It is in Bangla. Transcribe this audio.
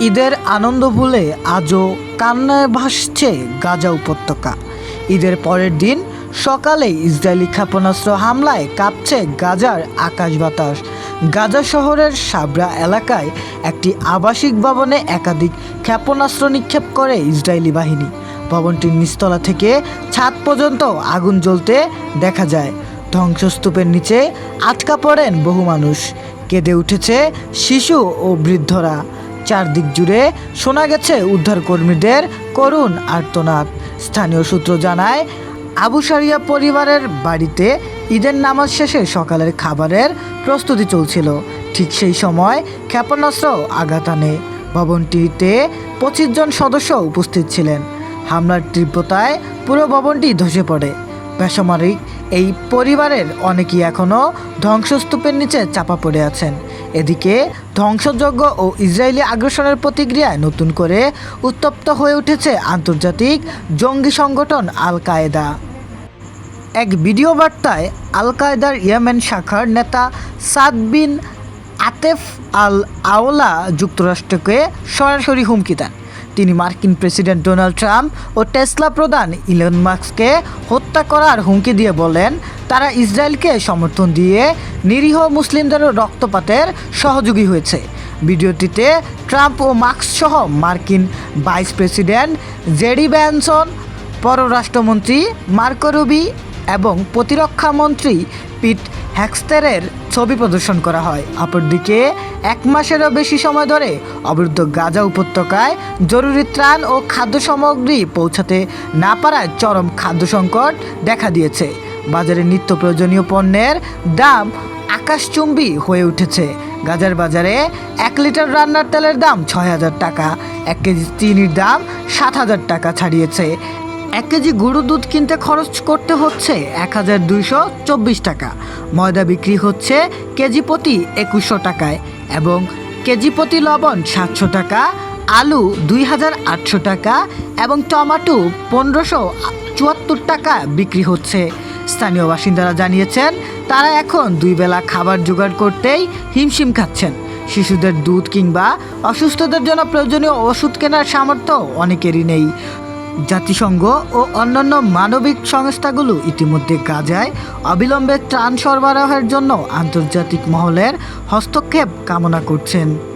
ঈদের আনন্দ ভুলে আজও কান্নায় ভাসছে গাজা উপত্যকা। ঈদের পরের দিন সকালে ইসরায়েলি ক্ষেপণাস্ত্র হামলায় কাঁপছে গাজার আকাশ বাতাস। গাজা শহরের সাবরা এলাকায় একটি আবাসিক ভবনে একাধিক ক্ষেপণাস্ত্র নিক্ষেপ করে ইসরায়েলি বাহিনী। ভবনটির নিচতলা থেকে ছাদ পর্যন্ত আগুন জ্বলতে দেখা যায়। ধ্বংসস্তূপের নিচে আটকা পড়েন বহু মানুষ। কেঁদে উঠেছে শিশু ও বৃদ্ধরা। চারদিক জুড়ে শোনা গেছে উদ্ধারকর্মীদের করুণ আর্তনাদ। স্থানীয় সূত্র জানায়, আবু সারিয়া পরিবারের বাড়িতে ঈদের নামাজ শেষে সকালের খাবারের প্রস্তুতি চলছিল। ঠিক সেই সময় ক্ষেপণাস্ত্র আঘাত আনে। ভবনটিতে পঁচিশ জন সদস্য উপস্থিত ছিলেন। হামলার তীব্রতায় পুরো ভবনটি ধসে পড়ে। বেসামরিক এই পরিবারের অনেকেই এখনও ধ্বংসস্তূপের নিচে চাপা পড়ে আছেন। এদিকে ধ্বংসযজ্ঞ ও ইসরায়েলি আগ্রাসনের প্রতিক্রিয়ায় নতুন করে উত্তপ্ত হয়ে উঠেছে আন্তর্জাতিক জঙ্গি সংগঠন আল কায়েদা এক ভিডিও বার্তায় আল কায়দার ইয়েমেন শাখার নেতা সাদ বিন আতেফ আল আওলা যুক্তরাষ্ট্রকে সরাসরি হুমকি দেন। তিনি মার্কিন প্রেসিডেন্ট ডোনাল্ড ট্রাম্প ও টেসলা প্রধান ইলন মাস্ককে হত্যা করার হুমকি দিয়ে বলেন, তারা ইসরায়েলকে সমর্থন দিয়ে নিরীহ মুসলিমদের রক্তপাতের সহযোগী হয়েছে। ভিডিওটিতে ট্রাম্প ও মার্কস সহ মার্কিন ভাইস প্রেসিডেন্ট জেডি ব্যানসন, পররাষ্ট্রমন্ত্রী মার্কো রুবি এবং প্রতিরক্ষা মন্ত্রী পিট হ্যাক্সতেরের ছবি প্রদর্শন করা হয়। অপরদিকে, এক মাসেরও বেশি সময় ধরে অবরুদ্ধ গাজা উপত্যকায় জরুরি ত্রাণ ও খাদ্য সামগ্রী পৌঁছাতে না পারায় চরম খাদ্য সংকট দেখা দিয়েছে। বাজারে নিত্য প্রয়োজনীয় পণ্যের দাম আকাশচুম্বী হয়ে উঠেছে। গাজার বাজারে এক লিটার রান্নার তেলের দাম ছয় হাজার টাকা, এক কেজি চিনির দাম সাত হাজার টাকা ছাড়িয়েছে। এক কেজি গরুর দুধ কিনতে খরচ করতে হচ্ছে এক হাজার দুইশো চব্বিশ টাকা। ময়দা বিক্রি হচ্ছে কেজি প্রতি একুশশো টাকায় এবং কেজি প্রতি লবণ সাতশো টাকা, আলু দুই হাজার আটশো টাকা এবং টমাটো পনেরোশো চুয়াত্তর টাকা বিক্রি হচ্ছে। স্থানীয় বাসিন্দারা জানিয়েছেন, তারা এখন দুই বেলা খাবার জোগাড় করতেই হিমশিম খাচ্ছেন। শিশুদের দুধ কিংবা অসুস্থদের জন্য প্রয়োজনীয় ওষুধ কেনার সামর্থ্য অনেকেরই নেই। জাতিসংঘ ও অন্যান্য মানবিক সংস্থাগুলো ইতিমধ্যে গাজায় অবিলম্বে ত্রাণ সরবরাহের জন্য আন্তর্জাতিক মহলের হস্তক্ষেপ কামনা করছেন।